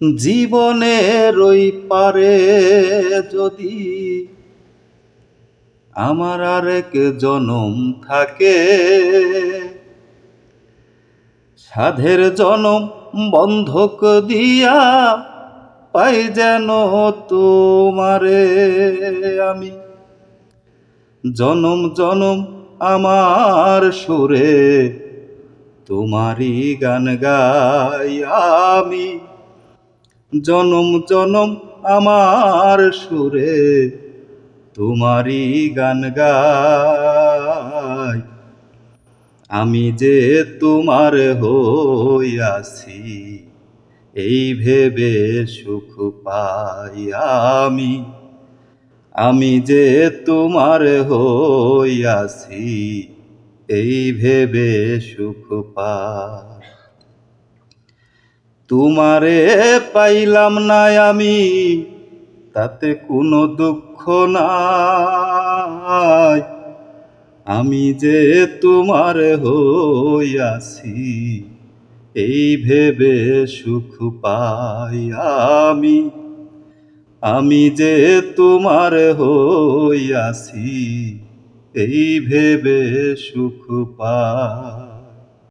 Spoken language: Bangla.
জীবনের ওই পারে যদি আমার আরেক জনম থাকে, সাধের জনম বন্ধক দিয়া পাই যেন তোমারে আমি। জনম জনম আমার সুরে তোমারই গান গাই আমি। জনম জনম আমার সুরে, তোমারই গান গাই। আমি যে তোমার হইয়াছি এই ভেবে সুখ পাই আমি। আমি যে তোমার হইয়াছি এই ভেবে সুখ পাই তোমারে পাইলাম না আমি, তাতে কোনো দুঃখ নাই। আমি যে তোমার হইয়াছি এই ভেবে সুখ পাই আমি। আমি যে তোমার হইয়াছি এই ভেবে সুখ পাই